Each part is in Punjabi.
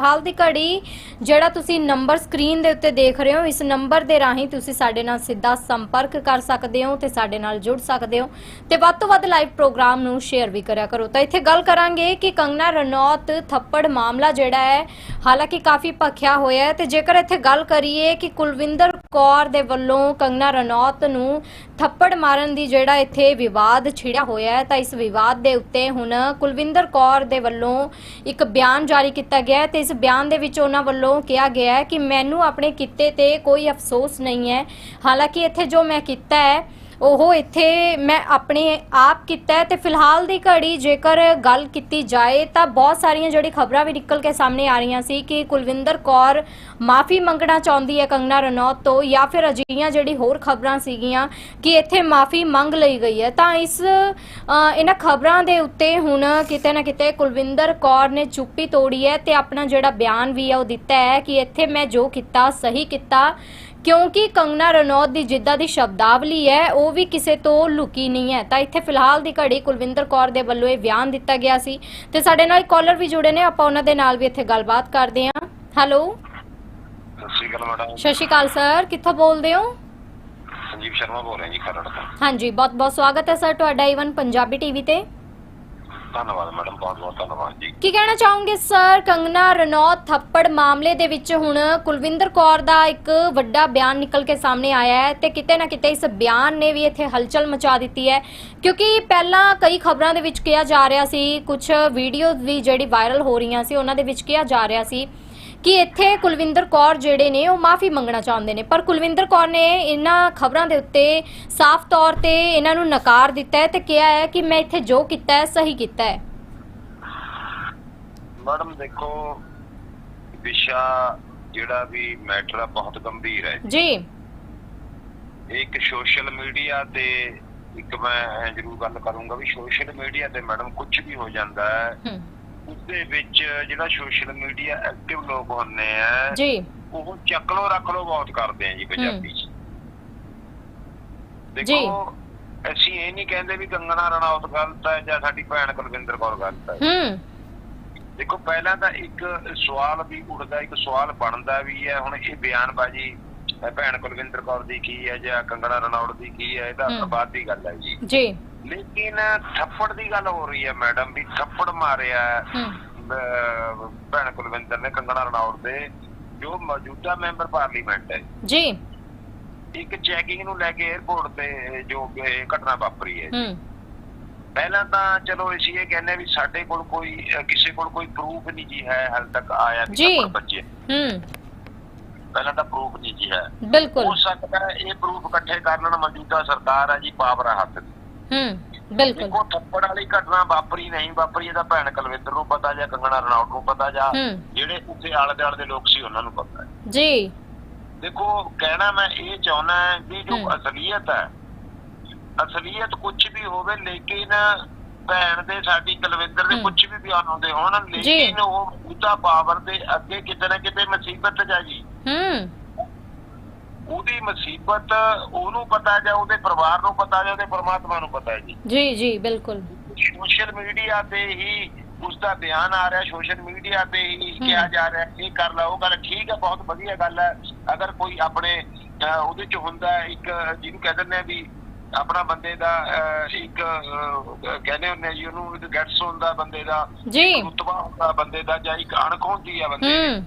ਹਾਲ ਦੀ ਘੜੀ ਜਿਹੜਾ ਤੁਸੀਂ ਨੰਬਰ ਸਕਰੀਨ ਦੇ ਉੱਤੇ ਦੇਖ ਰਹੇ ਹੋ, ਇਸ ਨੰਬਰ ਦੇ ਰਾਹੀਂ ਤੁਸੀਂ ਸਾਡੇ ਨਾਲ ਸਿੱਧਾ ਸੰਪਰਕ ਕਰ ਸਕਦੇ ਹੋ ਤੇ ਸਾਡੇ ਨਾਲ ਜੁੜ ਸਕਦੇ ਹੋ ਤੇ ਵੱਧ ਤੋਂ ਵੱਧ ਲਾਈਵ ਪ੍ਰੋਗਰਾਮ ਨੂੰ ਸ਼ੇਅਰ ਵੀ ਕਰਿਆ ਕਰੋ। ਤਾਂ ਇੱਥੇ ਗੱਲ ਕਰਾਂਗੇ ਕਿ ਕੰਗਨਾ ਰਣੌਤ ਥੱਪੜ ਮਾਮਲਾ ਜਿਹੜਾ ਹੈ, ਹਾਲਾਂਕਿ ਕਾਫੀ ਭਖਿਆ ਹੋਇਆ ਹੈ ਤੇ ਜੇਕਰ ਇੱਥੇ ਗੱਲ ਕਰੀਏ ਕਿ ਕੁਲਵਿੰਦਰ ਕੌਰ ਦੇ ਵੱਲੋਂ ਕੰਗਨਾ ਰਣੌਤ ਨੂੰ ਥੱਪੜ ਮਾਰਨ ਦੀ ਜਿਹੜਾ ਇੱਥੇ ਵਿਵਾਦ ਛਿੜਿਆ ਹੋਇਆ ਹੈ, ਤਾਂ ਇਸ ਵਿਵਾਦ ਦੇ ਉੱਤੇ ਹੁਣ ਕੁਲਵਿੰਦਰ ਕੌਰ ਦੇ ਵੱਲੋਂ ਇੱਕ ਬਿਆਨ ਜਾਰੀ ਕੀਤਾ ਗਿਆ ਹੈ ਤੇ ਇਸ ਬਿਆਨ ਦੇ ਵਿੱਚ ਉਹਨਾਂ ਵੱਲੋਂ ਕਿਹਾ ਗਿਆ ਹੈ ਕਿ ਮੈਨੂੰ ਆਪਣੇ ਕਿੱਤੇ ਤੇ ਕੋਈ ਅਫਸੋਸ ਨਹੀਂ ਹੈ। ਹਾਲਾਂਕਿ ਇੱਥੇ ਜੋ ਮੈਂ ਕੀਤਾ ਹੈ ਉਹ ਇੱਥੇ ਮੈਂ ਆਪਣੇ ਆਪ ਕੀਤਾ ਹੈ ਤੇ ਫਿਲਹਾਲ ਦੀ ਘੜੀ ਜੇਕਰ ਗੱਲ ਕੀਤੀ ਜਾਏ ਤਾਂ ਬਹੁਤ ਸਾਰੀਆਂ ਜਿਹੜੀ ਖਬਰਾਂ ਵੀ ਨਿਕਲ ਕੇ ਸਾਹਮਣੇ ਆ ਰਹੀਆਂ ਸੀ ਕਿ ਕੁਲਵਿੰਦਰ ਕੌਰ ਮਾਫੀ ਮੰਗਣਾ ਚਾਹੁੰਦੀ ਹੈ ਕੰਗਨਾ ਰਣੌਤ ਤੋਂ ਜਾਂ ਫਿਰ ਅਜਿਹੀਆਂ ਜਿਹੜੀ ਹੋਰ ਖਬਰਾਂ ਸੀਗੀਆਂ ਕਿ ਇੱਥੇ ਮਾਫੀ ਮੰਗ ਲਈ ਗਈ ਹੈ। ਤਾਂ ਇਸ ਇਹਨਾਂ ਖਬਰਾਂ ਦੇ ਉੱਤੇ ਹੁਣ ਕਿਤੇ ਨਾ ਕਿਤੇ ਕੁਲਵਿੰਦਰ ਕੌਰ ਨੇ ਚੁੱਪੀ ਤੋੜੀ ਹੈ ਤੇ ਆਪਣਾ ਜਿਹੜਾ ਬਿਆਨ ਵੀ ਹੈ ਉਹ ਦਿੱਤਾ ਹੈ ਕਿ ਇੱਥੇ ਮੈਂ ਜੋ ਕੀਤਾ, ਸਹੀ ਕੀਤਾ ਕਿਉਂਕਿ ਕੰਗਨਾ ਰਣੌਤ ਦੀ ਜਿੱਦਾਂ ਦੀ ਸ਼ਬਦਾਵਲੀ ਹੈ, ਉਹ ਵੀ ਕਿਸੇ ਤੋਂ ਲੁਕੀ ਨਹੀਂ ਹੈ। ਤਾਂ ਇੱਥੇ ਫਿਲਹਾਲ ਦੀ ਘੜੀ ਕੁਲਵਿੰਦਰ ਕੌਰ ਦੇ ਵੱਲੋਂ ਇਹ ਬਿਆਨ ਦਿੱਤਾ ਗਿਆ ਸੀ। ਤੇ ਸਾਡੇ ਨਾਲ ਕਾਲਰ ਵੀ ਜੁੜੇ ਨੇ ਆਪਾਂ ਉਹਨਾਂ ਦੇ ਨਾਲ ਵੀ ਇੱਥੇ ਗੱਲਬਾਤ ਕਰਦੇ ਹਾਂ। ਹੈਲੋ ਸਤਿ ਸ਼੍ਰੀ ਅਕਾਲ ਮੈਡਮ। ਸਤਿ ਸ਼੍ਰੀ ਅਕਾਲ ਸਰ ਕਿੱਥੋਂ ਬੋਲਦੇ ਹੋ? ਸੰਜੀਵ ਸ਼ਰਮਾ ਬੋਲ ਰਿਹਾ ਜੀ ਖਰੜ ਤੋਂ। ਹਾਂਜੀ ਬਹੁਤ ਬਹੁਤ ਸਵਾਗਤ ਹੈ ਸਰ ਤੁਹਾਡਾ ਈਵਨ ਪੰਜਾਬੀ ਟੀਵੀ ਤੇ। ਧੰਨਵਾਦ ਮੈਡਮ, ਬਹੁਤ ਬਹੁਤ ਧੰਨਵਾਦ ਜੀ। ਕੀ ਕਹਿਣਾ ਚਾਹੋਗੇ ਸਰ? ਕੰਗਨਾ ਰਣੌਤ ਥੱਪੜ ਮਾਮਲੇ ਦੇ ਵਿੱਚ ਹੁਣ ਕੁਲਵਿੰਦਰ ਕੌਰ ਦਾ ਇੱਕ ਵੱਡਾ ਬਿਆਨ ਨਿਕਲ ਕੇ ਸਾਹਮਣੇ ਆਇਆ ਹੈ ਤੇ ਕਿਤੇ ਨਾ ਕਿਤੇ ਇਸ ਬਿਆਨ ਨੇ ਵੀ ਇੱਥੇ ਹਲਚਲ ਮਚਾ ਦਿੱਤੀ ਹੈ। ਕਿਉਂਕਿ ਪਹਿਲਾਂ ਕਈ ਖਬਰਾਂ ਦੇ ਵਿੱਚ ਕਿਹਾ ਜਾ ਰਿਹਾ ਸੀ ਕੁਝ ਵੀਡੀਓ ਵੀ ਜਿਹੜੀ ਵਾਇਰਲ ਹੋ ਰਹੀਆਂ ਸੀ, ਉਹਨਾਂ ਦੇ ਵਿੱਚ ਕਿਹਾ ਜਾ ਰਿਹਾ ਸੀ ਕਿ ਇੱਥੇ ਕੁਲਵਿੰਦਰ ਕੌਰ ਜਿਹੜੇ ਨੇ ਉਹ ਮਾਫੀ ਮੰਗਣਾ ਚਾਹੁੰਦੇ ਨੇ। ਪਰ ਕੁਲਵਿੰਦਰ ਕੌਰ ਨੇ ਇਹਨਾਂ ਖਬਰਾਂ ਦੇ ਉੱਤੇ ਸਾਫ਼ ਤੌਰ ਤੇ ਇਹਨਾਂ ਨੂੰ ਨਕਾਰ ਦਿੱਤਾ ਹੈ ਤੇ ਕਿਹਾ ਹੈ ਕਿ ਮੈਂ ਇੱਥੇ ਜੋ ਕੀਤਾ ਹੈ ਸਹੀ ਕੀਤਾ ਹੈ। ਮੈਡਮ ਦੇਖੋ ਵਿਸ਼ਾ ਜਿਹੜਾ ਵੀ ਮੈਟਰ ਆ ਬਹੁਤ ਗੰਭੀਰ ਹੈ। ਜੀ। ਇੱਕ ਸੋਸ਼ਲ ਮੀਡੀਆ ਤੇ ਇੱਕ ਮੈਂ ਜ਼ਰੂਰ ਗੱਲ ਕਰੂੰਗਾ ਵੀ ਸੋਸ਼ਲ ਮੀਡੀਆ ਤੇ ਮੈਡਮ ਕੁਝ ਵੀ ਹੋ ਜਾਂਦਾ ਹੈ। ਉਸਦੇ ਵਿੱਚ ਜਿਹੜਾ ਸੋਸ਼ਲ ਮੀਡੀਆ ਐਕਟਿਵ ਲੋਕ ਹੁੰਦੇ ਆ ਜੀ। ਉਹ ਚੱਕ ਲੋ ਰੱਖ ਲੋ ਬਹੁਤ ਕਰਦੇ ਆ ਜੀ ਪੰਜਾਬੀ ਚ। ਦੇਖੋ ਅਸੀਂ ਇਹ ਨਹੀਂ ਕਹਿੰਦੇ ਵੀ ਕੰਗਣਾ ਰਣੌਤ ਗਲਤ ਹੈ ਜਾਂ ਸਾਡੀ ਭੈਣ ਕੁਲਵਿੰਦਰ ਕੌਰ ਗਲਤ ਹੈ। ਹੂੰ। ਦੇਖੋ ਪਹਿਲਾਂ ਤਾਂ ਇੱਕ ਸਵਾਲ ਵੀ ਉੱਠਦਾ ਇੱਕ ਸਵਾਲ ਬਣਦਾ ਵੀ ਹੈ। ਹੁਣ ਇਹ ਬਿਆਨਬਾਜ਼ੀ ਭੈਣ ਕੁਲਵਿੰਦਰ ਕੌਰ ਦੀ ਕੀ ਹੈ ਜਾਂ ਕੰਗਣਾ ਰਣੌਤ ਦੀ ਕੀ ਹੈ ਇਹਦਾ ਹਮ। ਬਾਅਦ ਦੀ ਗੱਲ ਹੈ ਜੀ। ਜੀ। ਲੇਕਿਨ ਥੱਪੜ ਦੀ ਗੱਲ ਹੋ ਰਹੀ ਹੈ ਮੈਡਮ ਵੀ ਥੱਪੜ ਮਾਰਿਆ ਹੈ, ਅਹ, ਭੈਣ ਕੁਲਵਿੰਦਰ ਨੇ ਕੰਗਣਾ ਰਣੌਤ ਦੇ ਜੋ ਮੌਜੂਦਾ ਮੈਂਬਰ ਪਾਰਲੀਮੈਂਟ ਹੈ। ਜੀ। ਇੱਕ ਚੈਕਿੰਗ ਨੂੰ ਲੈ ਕੇ 에어ਪੋਰਟ ਤੇ ਜੋ ਇਹ ਘਟਨਾ ਵਾਪਰੀ ਹੈ। ਹੂੰ। ਪਹਿਲਾਂ ਤਾਂ ਚਲੋ ਅਸੀਂ ਇਹ ਕਹਿੰਦੇ ਵੀ ਸਾਡੇ ਕੋਲ ਕੋਈ ਅਹ, ਕਿਸੇ ਕੋਲ ਕੋਈ ਪ੍ਰੂਫ ਨਹੀਂ ਜੀ ਹੈ ਹਾਲ ਤੱਕ ਆਇਆ ਕਿ ਜੀ। ਥੱਪੜ ਹੂੰ। ਪਹਿਲਾਂ ਤਾਂ ਪ੍ਰੂਫ ਨਹੀਂ ਜੀ ਹੈ। ਬਿਲਕੁਲ। ਹੋ ਸਕਦਾ ਹੈ ਇਹ ਪ੍ਰੂਫ ਇਕੱਠੇ ਕਰ ਲੈਣ ਮੌਜੂਦਾ ਸਰਕਾਰ ਹੈ ਜੀ ਪਾਵਰ ਹੱਥ ਦੀ। ਹੂੰ ਬਿਲਕੁਲ। ਦੇਖੋ ਥੱਪੜ ਵਾਲੀ ਘਟਨਾ ਵਾਪਰੀ ਨਹੀਂ ਵਾਪਰੀ ਇਹਦਾ ਭੈਣ ਕੁਲਵਿੰਦਰ ਨੂੰ ਪਤਾ ਜਾਂ ਕੰਗਣਾ ਰਣੌਤ ਨੂੰ ਪਤਾ ਜਾਂ ਜਿਹੜੇ ਉੱਥੇ ਆਲੇ ਦੁਆਲੇ ਦੇ ਲੋਕ ਸੀ ਉਹਨਾਂ ਨੂੰ ਪਤਾ। ਹੈ ਜੀ। ਦੇਖੋ ਕਹਿਣਾ ਮੈਂ ਇਹ ਚਾਹੁੰਦਾ ਵੀ ਜੋ। ਅਸਲੀਅਤ ਹੈ ਅਸਲੀਅਤ ਕੁਝ ਵੀ ਹੋਵੇ ਲੇਕਿਨ ਭੈਣ ਦੇ ਸਾਡੀ ਕੁਲਵਿੰਦਰ ਦੇ। ਕੁਝ ਵੀ ਬਿਆਨ ਹੁੰਦੇ ਹੋਣ ਲੇਕਿਨ ਉਹ ਉਹਦਾ ਪਾਵਰ ਦੇ ਅੱਗੇ ਕਿਤੇ ਨਾ ਕਿਤੇ ਮੁਸੀਬਤ ਜਾ ਜੀ। ਹੂੰ। ਉਹਦੀ ਮੁਸੀਬਤ ਉਹਨੂੰ ਪਤਾ ਜਾਂ ਉਹਦੇ ਪਰਿਵਾਰ ਨੂੰ ਪਤਾ ਜਾਂ ਉਹਦੇ ਪਰਮਾਤਮਾ ਨੂੰ ਪਤਾ ਹੈ ਜੀ। ਜੀ ਜੀ ਬਿਲਕੁਲ। ਸੋਸ਼ਲ ਮੀਡੀਆ ਤੇ ਹੀ ਉਸ ਦਾ ਬਿਆਨ ਆ ਰਿਹਾ ਸੋਸ਼ਲ ਮੀਡੀਆ ਤੇ ਹੀ ਕਿਹਾ ਜਾ ਰਿਹਾ ਇਹ ਕਰ ਲਾ ਉਹ ਗੱਲ ਠੀਕ ਹੈ ਬਹੁਤ ਵਧੀਆ ਗੱਲ ਹੈ। ਅਗਰ ਕੋਈ ਆਪਣੇ ਉਹਦੇ ਚ ਹੁੰਦਾ ਇੱਕ ਜਿਹਨੂੰ ਕਹਿ ਦਿੰਦੇ ਆ ਵੀ ਆਪਣਾ ਬੰਦੇ ਦਾ ਇੱਕ ਕਹਿੰਦੇ ਹੁੰਦੇ ਜੀ ਉਹਨੂੰ ਗੈਟਸ ਹੁੰਦਾ ਬੰਦੇ ਦਾ ਜੀ। ਰੁਤਬਾ ਹੁੰਦਾ ਬੰਦੇ ਦਾ ਜਾਂ ਇੱਕ ਅਣਖ ਹੁੰਦੀ ਆ ਬੰਦੇ ਦੀ।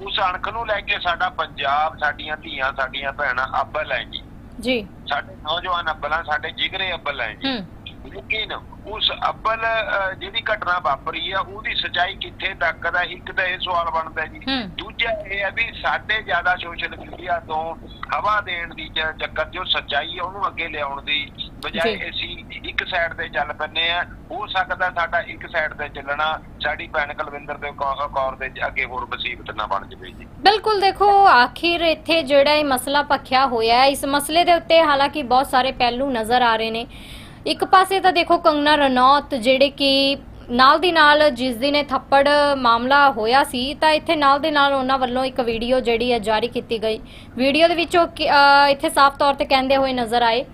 ਉਸ ਅਣਖ ਨੂੰ ਲੈ ਕੇ ਸਾਡਾ ਪੰਜਾਬ ਸਾਡੀਆਂ ਧੀਆਂ ਸਾਡੀਆਂ ਭੈਣਾਂ ਅੱਬਲ ਹੈ ਜੀ। ਜੀ ਸਾਡੇ ਨੌਜਵਾਨ ਅੱਬਲਾਂ ਸਾਡੇ ਜਿਗਰੇ ਅੱਬਲ ਹੈ। ਜੀ ਲੇਕਿਨ ਉਸ ਅੱਬਲ ਜਿਹੜੀ ਘਟਨਾ ਵਾਪਰੀ ਆ ਉਹਦੀ ਸਚਾਈ ਕਿੱਥੇ ਤੱਕ ਦਾ ਇੱਕ ਤਾਂ ਇਹ ਸਵਾਲ ਬਣਦਾ ਜੀ। ਦੂਜਾ ਇਹ ਹੈ ਵੀ ਸਾਡੇ ਜ਼ਿਆਦਾ ਸੋਸ਼ਲ ਮੀਡੀਆ ਤੋਂ ਹਵਾ ਦੇਣ ਦੀ ਚੱਕਰ ਜੋ ਸਚਾਈ ਉਹਨੂੰ ਅੱਗੇ ਲਿਆਉਣ ਦੀ ਬਜਾਏ। ਅਸੀਂ ਇੱਕ ਸਾਈਡ ਤੇ ਚੱਲ ਪੈਂਦੇ ਆ। ਹੋ ਸਕਦਾ ਸਾਡਾ ਇੱਕ ਸਾਈਡ ਤੇ ਚੱਲਣਾ ਸਾਡੀ ਭੈਣ ਕੁਲਵਿੰਦਰ ਦੇ ਕੌਰ ਦੇ ਅੱਗੇ ਹੋਰ ਮੁਸੀਬਤ ਨਾ ਬਣ ਜਾਵੇ ਜੀ। ਬਿਲਕੁਲ ਦੇਖੋ ਆਖਿਰ ਇੱਥੇ ਜਿਹੜਾ ਇਹ ਮਸਲਾ ਪੱਖਿਆ ਹੋਇਆ ਹੈ ਇਸ ਮਸਲੇ ਦੇ ਉੱਤੇ ਹਾਲਾਂਕਿ ਬਹੁਤ ਸਾਰੇ ਪਹਿਲੂ ਨਜ਼ਰ ਆ ਰਹੇ ਨੇ। ਇੱਕ ਪਾਸੇ ਤਾਂ ਦੇਖੋ ਕੰਗਨਾ ਰਣੌਤ ਜਿਹੜੇ ਕਿ ਨਾਲ ਦੀ ਨਾਲ ਜਿਸ ਦਿਨ ਇਹ ਥੱਪੜ ਮਾਮਲਾ ਹੋਇਆ ਸੀ, ਤਾਂ ਇੱਥੇ ਨਾਲ ਦੇ ਨਾਲ ਉਹਨਾਂ ਵੱਲੋਂ ਇੱਕ ਵੀਡੀਓ ਜਿਹੜੀ ਹੈ ਜਾਰੀ ਕੀਤੀ ਗਈ। ਵੀਡੀਓ ਦੇ ਵਿੱਚ ਉਹ ਇੱਥੇ ਸਾਫ਼ ਤੌਰ ਤੇ ਕਹਿੰਦੇ ਹੋਏ ਨਜ਼ਰ ਆਏ।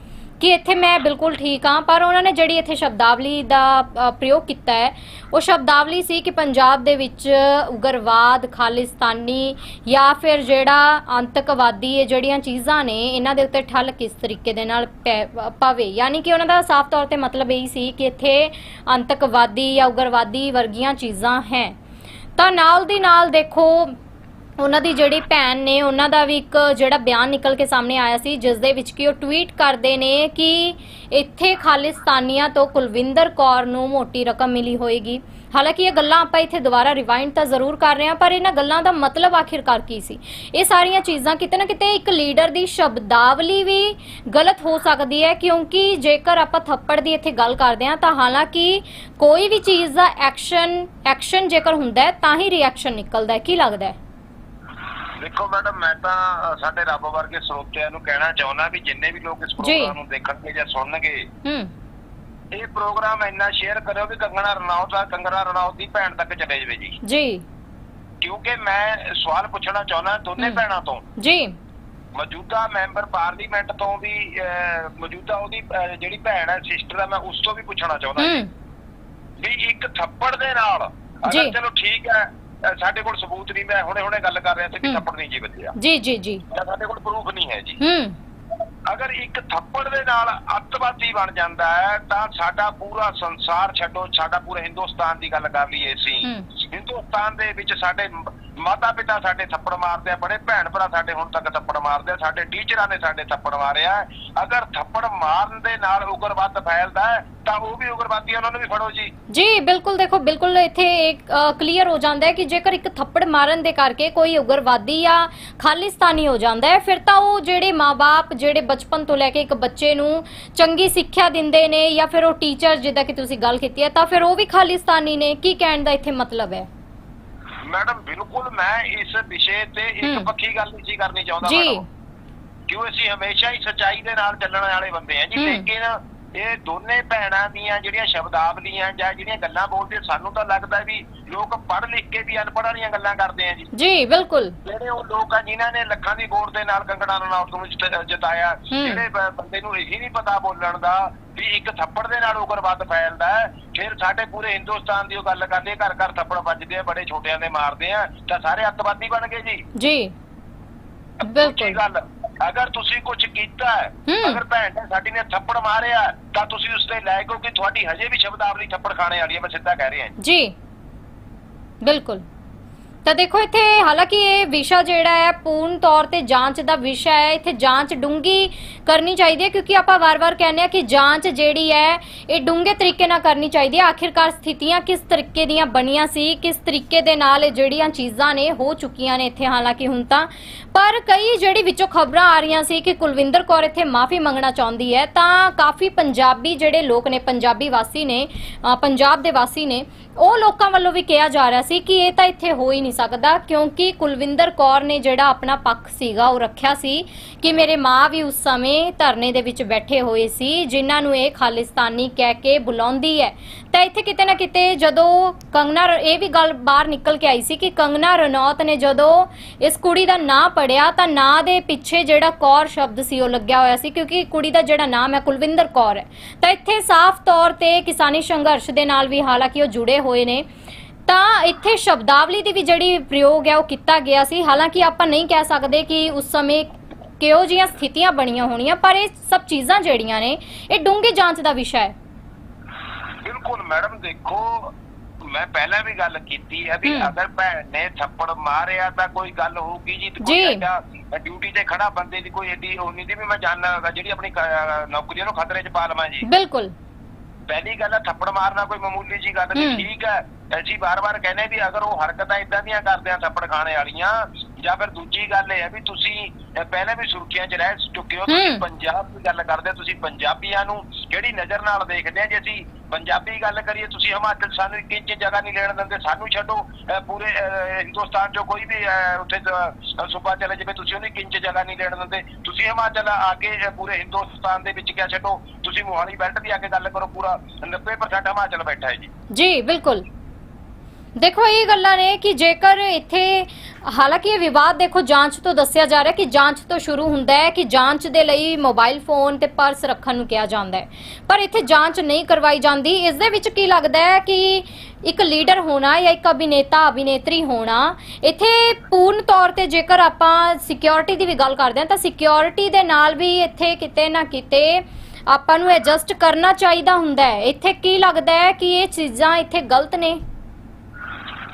ਕਿ ਇੱਥੇ ਮੈਂ ਬਿਲਕੁਲ ਠੀਕ ਹਾਂ, ਪਰ ਉਹਨਾਂ ਨੇ ਜਿਹੜੀ ਇੱਥੇ ਸ਼ਬਦਾਵਲੀ ਦਾ ਪ੍ਰਯੋਗ ਕੀਤਾ ਹੈ, ਉਹ ਸ਼ਬਦਾਵਲੀ ਸੀ ਕਿ ਪੰਜਾਬ ਦੇ ਵਿੱਚ ਉਗਰਵਾਦ, ਖਾਲਿਸਤਾਨੀ ਜਾਂ ਫਿਰ ਜਿਹੜਾ ਅੰਤਕਵਾਦੀ ਇਹ ਜਿਹੜੀਆਂ ਚੀਜ਼ਾਂ ਨੇ, ਇਹਨਾਂ ਦੇ ਉੱਤੇ ਠੱਲ ਕਿਸ ਤਰੀਕੇ ਦੇ ਨਾਲ ਪੈ- ਪਵੇ। ਯਾਨੀ ਕਿ ਉਹਨਾਂ ਦਾ ਸਾਫ਼ ਤੌਰ ਤੇ ਮਤਲਬ ਇਹ ਸੀ ਕਿ ਇੱਥੇ ਅੰਤਕਵਾਦੀ ਜਾਂ ਉਗਰਵਾਦੀ ਵਰਗੀਆਂ ਚੀਜ਼ਾਂ ਹੈ। ਤਾਂ ਨਾਲ ਦੀ ਨਾਲ ਦੇਖੋ ਉਹਨਾਂ ਦੀ ਜਿਹੜੀ ਭੈਣ ਨੇ, ਉਹਨਾਂ ਦਾ ਵੀ ਇੱਕ ਜਿਹੜਾ ਬਿਆਨ ਨਿਕਲ ਕੇ ਸਾਹਮਣੇ ਆਇਆ ਸੀ, ਜਿਸ ਦੇ ਵਿੱਚ ਕਿ ਉਹ ਟਵੀਟ ਕਰਦੇ ਨੇ ਕਿ ਇੱਥੇ ਖਾਲਿਸਤਾਨੀਆਂ ਤੋਂ ਕੁਲਵਿੰਦਰ ਕੌਰ ਨੂੰ ਮੋਟੀ ਰਕਮ ਮਿਲੀ ਹੋਏਗੀ। ਹਾਲਾਂਕਿ ਇਹ ਗੱਲਾਂ ਆਪਾਂ ਇੱਥੇ ਦੁਬਾਰਾ ਰਿਵਾਈਂਡ ਤਾਂ ਜ਼ਰੂਰ ਕਰ ਰਹੇ ਹਾਂ, ਪਰ ਇਹਨਾਂ ਗੱਲਾਂ ਦਾ ਮਤਲਬ ਆਖਿਰਕਾਰ ਕੀ ਸੀ? ਇਹ ਸਾਰੀਆਂ ਚੀਜ਼ਾਂ ਕਿਤੇ ਨਾ ਕਿਤੇ ਇੱਕ ਲੀਡਰ ਦੀ ਸ਼ਬਦਾਵਲੀ ਵੀ ਗਲਤ ਹੋ ਸਕਦੀ ਹੈ, ਕਿਉਂਕਿ ਜੇਕਰ ਆਪਾਂ ਥੱਪੜ ਦੀ ਇੱਥੇ ਗੱਲ ਕਰਦੇ ਹਾਂ, ਤਾਂ ਹਾਲਾਂਕਿ ਕੋਈ ਵੀ ਚੀਜ਼ ਦਾ ਐਕਸ਼ਨ ਐਕਸ਼ਨ ਜੇਕਰ ਹੁੰਦਾ ਹੈ, ਤਾਂ ਹੀ ਰਿਐਕਸ਼ਨ ਨਿਕਲਦਾ ਹੈ। ਕੀ ਲੱਗਦਾ ਹੈ? ਦੇਖੋ ਮੈਡਮ ਮੈਂ ਤਾਂ ਸਾਡੇ ਰੱਬ ਵਰਗੇ ਸਰੋਤਿਆਂ ਨੂੰ ਕਹਿਣਾ ਚਾਹੁੰਦਾ ਵੀ ਜਿੰਨੇ ਵੀ ਲੋਕ ਇਸ। ਪ੍ਰੋਗਰਾਮ ਨੂੰ ਦੇਖਣਗੇ ਜਾਂ ਸੁਣਨਗੇ ਹੂੰ। ਇਹ ਪ੍ਰੋਗਰਾਮ ਇੰਨਾ ਸ਼ੇਅਰ ਕਰਿਓ ਕਿ ਕੰਗਣਾ ਰਣੌਤ ਦਾ ਕੰਗਣਾ ਰਣੌਤ ਦੀ ਭੈਣ ਤੱਕ ਚਲੇ ਜਾਵੇ ਜੀ। ਜੀ। ਕਿਉਂਕਿ ਮੈਂ ਸਵਾਲ ਪੁੱਛਣਾ ਚਾਹੁੰਦਾ ਦੋਨੇ। ਭੈਣਾਂ ਤੋਂ। ਜੀ। ਮੌਜੂਦਾ ਮੈਂਬਰ ਪਾਰਲੀਮੈਂਟ ਤੋਂ ਵੀ ਮੌਜੂਦਾ ਉਹਦੀ ਜਿਹੜੀ ਭੈਣ ਹੈ ਸਿਸਟਰ ਹੈ ਮੈਂ ਉਸ ਤੋਂ ਵੀ ਪੁੱਛਣਾ ਚਾਹੁੰਦਾ ਹੂੰ। ਵੀ ਇੱਕ ਥੱਪੜ ਦੇ ਨਾਲ। ਅਗਰ ਚਲੋ ਠੀਕ ਹੈ ਸਾਡੇ ਕੋਲ ਸਬੂਤ ਨਹੀਂ ਮੈਂ ਹੁਣੇ ਹੁਣੇ ਗੱਲ ਕਰ ਰਿਹਾ ਸੀ ਹਮ। ਥੱਪੜ ਨਹੀਂ ਜੀ ਵੱਜਿਆ ਜੀ ਜੀ ਜੀ। ਸਾਡੇ ਕੋਲ ਪ੍ਰੂਫ ਨਹੀਂ ਹੈ ਜੀ। ਹੂੰ। ਅਗਰ ਇੱਕ ਥੱਪੜ ਦੇ ਨਾਲ ਅੱਤਵਾਦੀ ਬਣ ਜਾਂਦਾ ਹੈ ਤਾਂ ਸਾਡਾ ਪੂਰਾ ਸੰਸਾਰ ਛੱਡੋ ਸਾਡਾ ਪੂਰਾ ਹਿੰਦੁਸਤਾਨ ਦੀ ਗੱਲ ਕਰ ਲਈਏ ਅਸੀਂ। ਹਿੰਦੁਸਤਾਨ ਦੇ ਵਿੱਚ ਸਾਡੇ ਮਾਤਾ ਪਿਤਾ ਸਾਡੇ ਥੱਪੜ ਮਾਰਦੇ ਆ, ਬੜੇ ਭੈਣ ਭਰਾ ਸਾਡੇ ਹੁਣ ਤੱਕ ਥੱਪੜ ਮਾਰਦੇ ਆ, ਸਾਡੇ ਟੀਚਰਾਂ ਨੇ ਸਾਡੇ ਥੱਪੜ ਮਾਰਿਆ ਅਗਰ ਥੱਪੜ ਮਾਰਨ ਦੇ ਨਾਲ ਉਗਰਵਾਦ ਫੈਲਦਾ ਹੈ, ਤਾਂ ਉਹ ਵੀ ਉਗਰਵਾਦੀ ਉਹਨਾਂ ਨੂੰ ਵੀ ਫੜੋ ਜੀ। ਜੀ, ਬਿਲਕੁਲ ਦੇਖੋ, ਬਿਲਕੁਲ ਇੱਥੇ ਇੱਕ ਕਲੀਅਰ ਹੋ ਜਾਂਦਾ ਹੈ ਕਿ ਜੇਕਰ ਇੱਕ ਥੱਪੜ ਮਾਰਨ ਦੇ ਕਰਕੇ ਕੋਈ ਉਗਰਵਾਦੀ ਜਾਂ ਖਾਲਿਸਤਾਨੀ ਹੋ ਜਾਂਦਾ ਹੈ, ਫਿਰ ਤਾਂ ਉਹ ਜਿਹੜੇ ਮਾਪੇ ਜਿਹੜੇ ਬਚਪਨ ਤੋਂ ਲੈ ਕੇ ਇੱਕ ਬੱਚੇ ਨੂੰ ਚੰਗੀ ਸਿੱਖਿਆ ਦਿੰਦੇ ਨੇ ਜਾਂ ਫਿਰ ਉਹ ਟੀਚਰ ਜਿੱਦਾਂ ਕਿ ਤੁਸੀਂ ਗੱਲ ਕੀਤੀ ਹੈ, ਤਾਂ ਫਿਰ ਉਹ ਵੀ ਖਾਲਿਸਤਾਨੀ ਨੇ। ਕੀ ਕਹਿਣ ਦਾ ਇੱਥੇ ਮਤਲਬ ਹੈ? ਮੈਡਮ ਬਿਲਕੁਲ ਮੈਂ ਇਸ ਵਿਸ਼ੇ ਤੇ ਇੱਕ। ਪੱਕੀ ਗੱਲ ਨਹੀਂ ਸੀ ਕਰਨੀ ਚਾਹੁੰਦਾ ਮੈਡਮ ਕਿਉਂ ਅਸੀਂ ਹਮੇਸ਼ਾ ਹੀ ਸੱਚਾਈ ਦੇ ਨਾਲ ਚੱਲਣ ਵਾਲੇ ਬੰਦੇ ਆ ਜੀ। ਲੇਕਿਨ ਇਹ ਦੋਨੇ ਭੈਣਾਂ ਦੀਆਂ ਜਿਹੜੀਆਂ ਸ਼ਬਦਾਵਲੀਆਂ ਜਾਂ ਜਿਹੜੀਆਂ ਗੱਲਾਂ ਬੋਲਦੇ ਸਾਨੂੰ ਤਾਂ ਲੱਗਦਾ ਵੀ ਲੋਕ ਪੜ੍ਹ ਲਿਖ ਕੇ ਵੀ ਅਨਪੜ੍ਹ ਵਾਲੀਆਂ ਗੱਲਾਂ ਕਰਦੇ ਆ ਜੀ ਜੀ ਬਿਲਕੁਲ ਜਿਹੜੇ ਉਹ ਲੋਕ ਆ ਜਿਨ੍ਹਾਂ ਨੇ ਲੱਖਾਂ ਦੀ ਵੋਟ ਦੇ ਨਾਲ ਕੰਗਣਾ ਰਣੌਤ ਨੂੰ ਜਿੱਤ- ਜਿਤਾਇਆ। ਜਿਹੜੇ ਬੰਦੇ ਨੂੰ ਇਹੀ ਨਹੀਂ ਪਤਾ ਬੋਲਣ ਦਾ ਵੀ ਇੱਕ ਥੱਪੜ ਦੇ ਨਾਲ ਉਗਰਵਾਦ ਫੈਲਦਾ ਹੈ। ਫਿਰ ਸਾਡੇ ਪੂਰੇ ਹਿੰਦੁਸਤਾਨ ਦੀ ਉਹ ਗੱਲ ਕਰਦੇ ਘਰ ਘਰ ਥੱਪੜ ਵੱਜਦੇ ਆ ਬੜੇ ਛੋਟਿਆਂ ਦੇ ਮਾਰਦੇ ਆ। ਤਾਂ ਸਾਰੇ ਅੱਤਵਾਦੀ ਬਣ ਗਏ ਜੀ। ਜੀ। ਬਿਲਕੁਲ। ਗੱਲ ਅਗਰ ਤੁਸੀਂ ਕੁਝ ਕੀਤਾ ਹੈ ਹੂੰ। ਅਗਰ ਭੈਣ ਨੇ ਸਾਡੀ ਨੇ ਥੱਪੜ ਮਾਰਿਆ ਤਾਂ ਤੁਸੀਂ ਉਸ ਤੇ ਲੈ ਕਿ ਤੁਹਾਡੀ ਹਜੇ ਵੀ ਸ਼ਬਦਾਵਲੀ ਥੱਪੜ ਖਾਣੇ ਵਾਲੀ ਹੈ ਮੈਂ ਸਿੱਧਾ ਕਹਿ ਰਿਹਾ ਜੀ। ਬਿਲਕੁਲ। ਤਾਂ ਦੇਖੋ ਇੱਥੇ ਹਾਲਾਂਕਿ ਇਹ ਵਿਸ਼ਾ ਜਿਹੜਾ ਹੈ, ਪੂਰਨ ਤੌਰ ਤੇ ਜਾਂਚ ਦਾ ਵਿਸ਼ਾ ਹੈ। ਇੱਥੇ ਜਾਂਚ ਡੂੰਗੀ ਕਰਨੀ ਚਾਹੀਦੀ ਹੈ ਕਿਉਂਕਿ ਆਪਾਂ ਵਾਰ-ਵਾਰ ਕਹਿੰਦੇ ਆ ਕਿ ਜਾਂਚ ਜਿਹੜੀ ਹੈ, ਇਹ ਡੂੰਘੇ ਤਰੀਕੇ ਨਾਲ ਕਰਨੀ ਚਾਹੀਦੀ ਹੈ। ਆਖਿਰਕਾਰ ਸਥਿਤੀਆਂ ਕਿਸ ਤਰੀਕੇ ਦੀਆਂ ਬਣੀਆਂ ਸੀ, ਕਿਸ ਤਰੀਕੇ ਦੇ ਨਾਲ ਇਹ ਜਿਹੜੀਆਂ ਚੀਜ਼ਾਂ ਨੇ, ਹੋ ਚੁੱਕੀਆਂ ਨੇ ਇੱਥੇ ਹਾਲਾਂਕਿ ਹੁਣ ਤਾਂ। ਪਰ ਕਈ ਜਿਹੜੀ ਵਿੱਚੋਂ ਖਬਰਾਂ ਆ ਰਹੀਆਂ ਸੀ ਕਿ ਕੁਲਵਿੰਦਰ ਕੌਰ ਇੱਥੇ ਮਾਫੀ ਮੰਗਣਾ ਚਾਹੁੰਦੀ ਹੈ, ਤਾਂ ਕਾਫੀ ਪੰਜਾਬੀ ਜਿਹੜੇ ਲੋਕ ਨੇ, ਪੰਜਾਬੀ ਵਾਸੀ ਨੇ ਪੰਜਾਬ ਦੇ ਵਾਸੀ ਨੇ, ਉਹ ਲੋਕਾਂ ਵੱਲੋਂ ਵੀ ਕਿਹਾ ਜਾ ਰਿਹਾ ਸੀ ਕਿ ਇਹ ਤਾਂ ਇੱਥੇ ਹੋ ਹੀ ਨਹੀਂ ਸਕਦਾ, ਕਿਉਂਕਿ ਕੁਲਵਿੰਦਰ ਕੌਰ ਨੇ ਜਿਹੜਾ ਆਪਣਾ ਪੱਖ ਸੀਗਾ, ਉਹ ਰੱਖਿਆ ਸੀ ਕਿ ਮੇਰੇ ਮਾਂ ਵੀ ਉਸ ਸਮੇਂ ਧਰਨੇ ਦੇ ਵਿੱਚ ਬੈਠੇ ਹੋਏ ਸੀ, ਜਿਨ੍ਹਾਂ ਨੂੰ ਇਹ ਖਾਲਿਸਤਾਨੀ ਕਹਿ ਕੇ ਬੁਲਾਉਂਦੀ ਹੈ। ਤਾਂ ਇੱਥੇ ਕਿਤੇ ਨਾ ਕਿਤੇ ਜਦੋਂ ਕੰਗਨਾ ਇਹ ਵੀ ਗੱਲ ਬਾਹਰ ਨਿਕਲ ਕੇ ਆਈ ਸੀ ਕਿ ਕੰਗਨਾ ਰਣੌਤ ਨੇ ਜਦੋਂ ਇਸ ਕੁੜੀ ਦਾ ਨਾਂ ਪੜਿਆ, ਤਾਂ ਨਾਂ ਦੇ ਪਿੱਛੇ ਜਿਹੜਾ ਕੌਰ ਸ਼ਬਦ ਸੀ, ਉਹ ਲੱਗਿਆ ਹੋਇਆ ਸੀ, ਕਿਉਂਕਿ ਕੁੜੀ ਦਾ ਜਿਹੜਾ ਨਾਮ ਹੈ ਕੁਲਵਿੰਦਰ ਕੌਰ ਹੈ। ਤਾਂ ਇੱਥੇ ਸਾਫ਼ ਤੌਰ ਤੇ ਕਿਸਾਨੀ ਸੰਘਰਸ਼ ਦੇ ਨਾਲ ਵੀ ਹਾਲਾਂਕਿ ਉਹ ਜੁੜੇ ਹੋਏ ਨੇ। ਤਾਂ ਇੱਥੇ ਸ਼ਬਦਾਵਲੀ ਦੀ ਵੀ ਜਿਹੜੀ ਪ੍ਰਯੋਗ ਹੈ ਉਹ ਕੀਤਾ ਗਿਆ ਸੀ ਹਾਲਾਂਕਿ ਆਪਾਂ ਨਹੀਂ ਕਹਿ ਸਕਦੇ ਕਿ ਉਸ ਸਮੇਂ ਕਿਹੋ ਜਿਹੀਆਂ ਸਥਿਤੀਆਂ ਬਣੀਆਂ ਹੋਣੀਆਂ ਪਰ ਇਹ ਸਭ ਚੀਜ਼ਾਂ ਜਿਹੜੀਆਂ ਨੇ ਇਹ ਡੂੰਘੀ ਜਾਂਚ ਦਾ ਵਿਸ਼ਾ ਹੈ ਬਿਲਕੁਲ ਮੈਡਮ ਦੇਖੋ ਮੈਂ ਪਹਿਲਾਂ ਵੀ ਗੱਲ ਕੀਤੀ ਹੈ ਵੀ। ਅਗਰ ਭੈਣ ਨੇ ਥੱਪੜ ਮਾਰਿਆ ਤਾਂ ਕੋਈ ਗੱਲ ਹੋਊਗੀ ਜੀ। ਕੋਈ ਐਡਾ ਡਿਊਟੀ ਤੇ ਖੜਾ ਬੰਦੇ ਦੀ ਕੋਈ ਏਡੀ ਨਹੀਂ ਦੀ ਵੀ ਮੈਂ ਜਾਣਦਾ ਜਿਹੜੀ ਆਪਣੀ ਨੌਕਰੀ ਨੂੰ ਖਤਰੇ 'ਚ ਪਾ ਲਵਾਂ ਜੀ ਬਿਲਕੁਲ ਪਹਿਲੀ ਗੱਲ ਹੈ ਥੱਪੜ ਮਾਰਨਾ ਕੋਈ ਮਾਮੂਲੀ ਜੀ ਗੱਲ। ਨਹੀਂ ਠੀਕ ਹੈ ਅਸੀਂ ਬਾਰ-ਬਾਰ ਕਹਿੰਦੇ ਵੀ ਅਗਰ ਉਹ ਹਰਕਤਾਂ ਇਦਾਂ ਦੀਆਂ ਕਰਦੇ ਆ ਥੱਪੜ ਖਾਣੇ ਵਾਲੀਆਂ ਜਾਂ ਫਿਰ ਦੂਜੀ ਗੱਲ ਇਹ ਹੈ ਵੀ ਤੁਸੀਂ ਪਹਿਲਾਂ ਵੀ ਸੁਰਖੀਆਂ 'ਚ ਰਹਿ ਚੁੱਕੇ ਹੋ ਤੁਸੀਂ। ਪੰਜਾਬ ਦੀ ਗੱਲ ਕਰਦੇ ਤੁਸੀਂ ਪੰਜਾਬੀਆਂ ਨੂੰ ਕਿਹੜੀ ਨਜ਼ਰ ਨਾਲ ਦੇਖਦੇ ਆ ਜੇ ਅਸੀਂ ਪੰਜਾਬੀ ਗੱਲ ਕਰੀਏ ਤੁਸੀਂ ਹਿਮਾਚਲ ਸਾਨੂੰ ਇੰਚ ਜਗ੍ਹਾ ਨਹੀਂ ਲੈਣ ਦਿੰਦੇ ਸਾਨੂੰ ਛੱਡੋ ਪੂਰੇ ਹਿੰਦੁਸਤਾਨ 'ਚੋਂ ਕੋਈ ਵੀ ਉੱਥੇ ਸੂਬਾ ਚਲੇ ਜਾਵੇ ਤੁਸੀਂ ਉਹਨੂੰ ਇੱਕ ਇੰਚ ਜਗ੍ਹਾ ਨਹੀਂ ਲੈਣ ਦਿੰਦੇ। ਤੁਸੀਂ ਹਿਮਾਚਲ ਆ ਕੇ ਪੂਰੇ ਹਿੰਦੁਸਤਾਨ ਦੇ ਵਿੱਚ ਕਿਆ ਛੱਡੋ ਤੁਸੀਂ ਮੋਹਾਲੀ ਬੈਲਟ ਦੀ ਆ ਕੇ ਗੱਲ ਕਰੋ ਪੂਰਾ 90% ਹਿਮਾਚਲ ਬੈਠਾ ਹੈ ਜੀ। ਜੀ ਬਿਲਕੁਲ। ਦੇਖੋ, ਇਹ ਗੱਲਾਂ ਨੇ ਕਿ ਜੇਕਰ ਇੱਥੇ, ਹਾਲਾਂਕਿ ਇਹ ਵਿਵਾਦ ਦੇਖੋ, ਜਾਂਚ ਤੋਂ ਦੱਸਿਆ ਜਾ ਰਿਹਾ ਕਿ ਜਾਂਚ ਤੋਂ ਸ਼ੁਰੂ ਹੁੰਦਾ ਹੈ ਕਿ ਜਾਂਚ ਦੇ ਲਈ ਮੋਬਾਈਲ ਫੋਨ ਤੇ ਪਰਸ ਰੱਖਣ ਨੂੰ ਕਿਹਾ ਜਾਂਦਾ ਹੈ। ਪਰ ਇੱਥੇ ਜਾਂਚ ਨਹੀਂ ਕਰਵਾਈ ਜਾਂਦੀ। ਇਸ ਦੇ ਵਿੱਚ ਕੀ ਲੱਗਦਾ ਹੈ ਕਿ ਇੱਕ ਲੀਡਰ ਹੋਣਾ ਜਾਂ ਇੱਕ ਅਭਿਨੇਤਾ, ਅਭਿਨੇਤਰੀ ਹੋਣਾ, ਇੱਥੇ ਪੂਰਨ ਤੌਰ ਤੇ ਜੇਕਰ ਆਪਾਂ ਸਿਕਿਉਰਿਟੀ ਦੀ ਵੀ ਗੱਲ ਕਰਦੇ ਹਾਂ, ਤਾਂ ਸਿਕਿਉਰਿਟੀ ਦੇ ਨਾਲ ਵੀ ਇੱਥੇ ਕਿਤੇ ਨਾ ਕਿਤੇ ਆਪਾਂ ਨੂੰ ਐਡਜਸਟ ਕਰਨਾ ਚਾਹੀਦਾ ਹੁੰਦਾ ਹੈ। ਇੱਥੇ ਕੀ ਲੱਗਦਾ ਹੈ ਕਿ ਇਹ ਚੀਜ਼ਾਂ ਇੱਥੇ ਗਲਤ ਨੇ?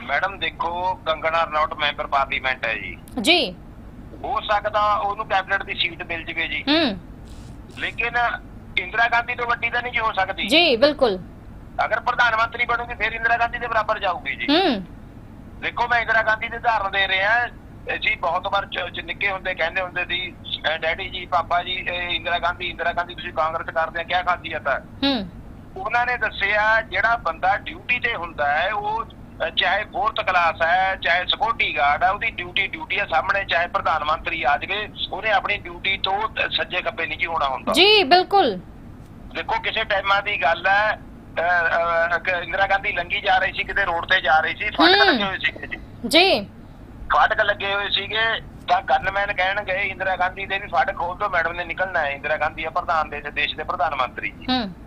ਮੈਡਮ ਦੇਖੋ ਕੰਗਣਾ ਰਣੌਤ ਮੈਂਬਰ ਪਾਰਲੀਮੈਂਟ ਹੈ ਜੀ। ਜੀ। ਹੋ ਸਕਦਾ ਉਹਨੂੰ ਕੈਬਨਿਟ ਦੀ ਸੀਟ ਮਿਲ ਜਵੇ ਜੀ। ਹੂੰ। ਲੇਕਿਨ ਇੰਦਰਾ ਗਾਂਧੀ ਤੋਂ ਵੱਡੀ ਤਾਂ ਨਹੀਂ ਜੀ ਹੋ ਸਕਦੀ। ਜੀ ਬਿਲਕੁਲ। ਅਗਰ ਪ੍ਰਧਾਨ ਮੰਤਰੀ ਬਣੂਗੀ ਫਿਰ ਇੰਦਰਾ ਗਾਂਧੀ ਦੇ ਬਰਾਬਰ ਜਾਊਗੀ ਜੀ। ਹੂੰ। ਦੇਖੋ ਮੈਂ ਇੰਦਰਾ ਗਾਂਧੀ ਦੇ ਉਦਾਹਰਨ ਦੇ ਰਿਹਾ। ਜੀ ਬਹੁਤ ਵਾਰ ਨਿੱਕੇ ਹੁੰਦੇ ਕਹਿੰਦੇ ਹੁੰਦੇ ਸੀ ਡੈਡੀ ਜੀ ਪਾਪਾ ਜੀ ਇੰਦਰਾ ਗਾਂਧੀ ਇੰਦਰਾ ਗਾਂਧੀ ਤੁਸੀਂ ਕਾਂਗਰਸ ਕਰਦੇ ਆ ਕੀ ਖਾਸੀਅਤ ਹੈ। ਹੂੰ। ਉਹਨਾਂ ਨੇ ਦੱਸਿਆ ਜਿਹੜਾ ਬੰਦਾ ਡਿਊਟੀ ਤੇ ਹੁੰਦਾ ਹੈ ਉਹ ਚਾਹੇ ਫੋਰਥ ਕਲਾਸ ਹੈ ਚਾਹੇ ਸਿਕਿਉਰਿਟੀ ਗਾਰਡ ਹੈ ਉਹਦੀ ਡਿਊਟੀ ਡਿਊਟੀ ਹੈ ਸਾਹਮਣੇ ਚਾਹੇ ਪ੍ਰਧਾਨ ਮੰਤਰੀ ਆ ਜਾਵੇ ਉਹਨੇ ਆਪਣੀ ਡਿਊਟੀ ਤੋਂ ਸੱਜੇ ਖੱਬੇ ਨਹੀਂ ਜੀ ਹੋਣਾ ਹੁੰਦਾ। ਜੀ ਬਿਲਕੁਲ। ਦੇਖੋ ਕਿਸੇ ਟਾਈਮਾਂ ਦੀ ਗੱਲ ਹੈ ਇੰਦਰਾ ਗਾਂਧੀ ਲੰਗੀ ਜਾ ਰਹੀ ਸੀ ਕਿਤੇ ਰੋਡ ਤੇ ਜਾ ਰਹੀ ਸੀ ਫਾਟਕ। ਲੱਗੇ ਹੋਏ ਸੀਗੇ ਜੀ। ਫਾਟਕ ਲੱਗੇ ਹੋਏ ਸੀਗੇ ਤਾਂ ਗਨਮੈਨ ਕਹਿਣ ਗਏ ਇੰਦਰਾ ਗਾਂਧੀ ਦੇ ਵੀ ਫਾਟਕ ਖੋਲ ਦੋ ਮੈਡਮ ਨੇ ਨਿਕਲਣਾ ਹੈ ਇੰਦਰਾ ਗਾਂਧੀ ਹੈ ਪ੍ਰਧਾਨ ਦੇ ਦੇਸ਼ ਦੇ ਪ੍ਰਧਾਨ ਮੰਤਰੀ ਜੀ। ਹੂੰ।